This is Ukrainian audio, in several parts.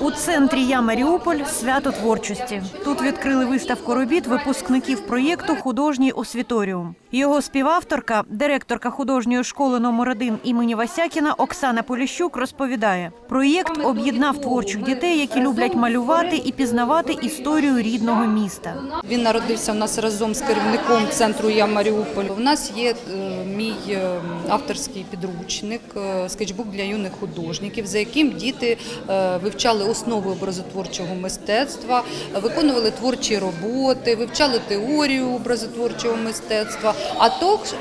У центрі Я Маріуполь свято творчості. Тут відкрили виставку робіт випускників проєкту Художній освіторіум. Його співавторка, директорка художньої школи номер 1 імені Васякіна Оксана Поліщук розповідає: проєкт об'єднав творчих дітей, які люблять малювати і пізнавати історію рідного міста. Він народився у нас разом з керівником центру Я Маріуполь. У нас є е, мій е, авторський підручник, е, скетчбук для юних художників, за яким діти вивчали основи образотворчого мистецтва, виконували творчі роботи, вивчали теорію образотворчого мистецтва.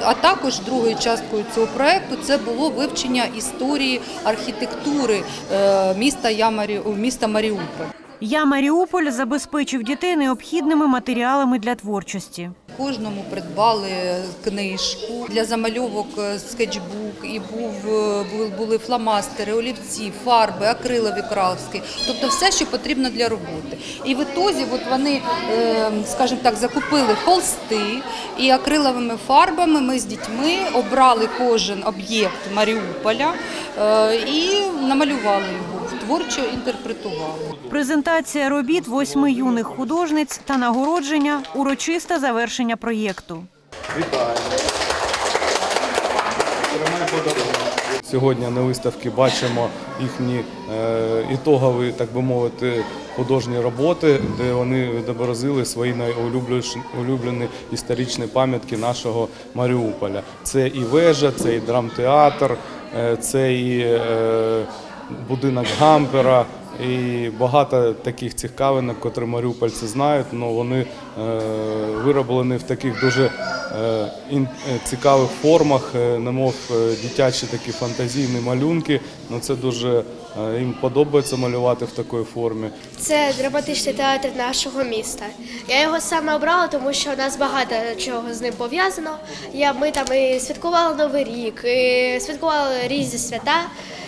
А також другою часткою цього проекту це було вивчення історії архітектури е, міста Ямарі міста Маріуполь. Я Маріуполь забезпечив дітей необхідними матеріалами для творчості. Кожному придбали книжку для замальовок е, скетчбук, і був е, були- фломастери, олівці, фарби, акрилові краски, тобто все, що потрібно для роботи. І в ітозі, от вони, е, скажімо так, закупили холсти і акриловими фарбами. Ми з дітьми обрали кожен об'єкт Маріуполя і намалювали його, творчо інтерпретували. Презентація робіт восьми юних художниць та нагородження урочисте завершення проєкту. Сьогодні на виставці бачимо їхні е, ітогові, так би мовити, художні роботи, де вони відобразили свої найулюбленіші улюблені історичні пам'ятки нашого Маріуполя. Це і вежа, це і драмтеатр, е, це і е, будинок Гампера. І багато таких цікавинок, котрі маріупольці знають, але вони е, вироблені в таких дуже цікавих формах, е, немов е, дитячі такі фантазійні малюнки. Ну, це дуже е, їм подобається малювати в такій формі. Це драматичний театр нашого міста. Я його саме обрала, тому що у нас багато чого з ним пов'язано. Я, ми там і святкували Новий рік, і святкували різні свята.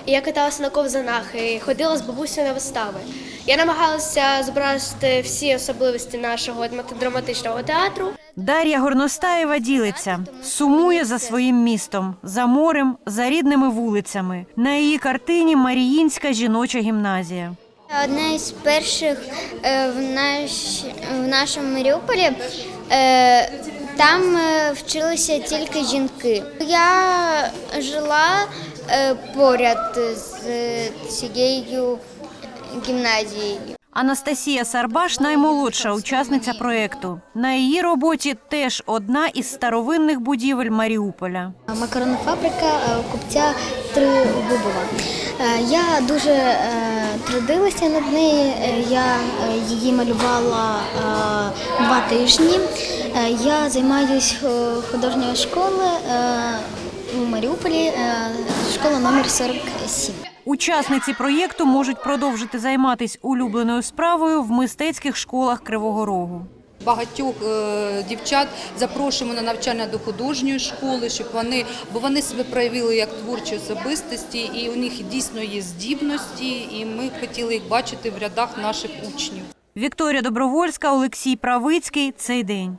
І я каталася на ковзанах і ходила з бабусею на вистави. Я намагалася зобразити всі особливості нашого драматичного театру. Дар'я Горностаєва ділиться, сумує за своїм містом, за морем, за рідними вулицями. На її картині Маріїнська жіноча гімназія. Одна із перших е, в, наш, в нашому Маріуполі. Е, Там е, вчилися тільки жінки. Я жила поряд з цією гімназією. Анастасія Сарбаш наймолодша учасниця проєкту. На її роботі теж одна із старовинних будівель Маріуполя. Макаронна фабрика е, купця Тригубова. Е, Я дуже е, трудилася над нею. Я її малювала два тижні. Я займаюся художньою школою у Маріуполі, е, школа номер 47. Учасниці проєкту можуть продовжити займатися улюбленою справою в мистецьких школах Кривого Рогу. Багатьох е, дівчат запрошуємо на навчання до художньої школи, щоб вони, бо вони себе проявили як творчі особистості, і у них дійсно є здібності, і ми хотіли їх бачити в рядах наших учнів. Вікторія Добровольська, Олексій Правицький. Цей день.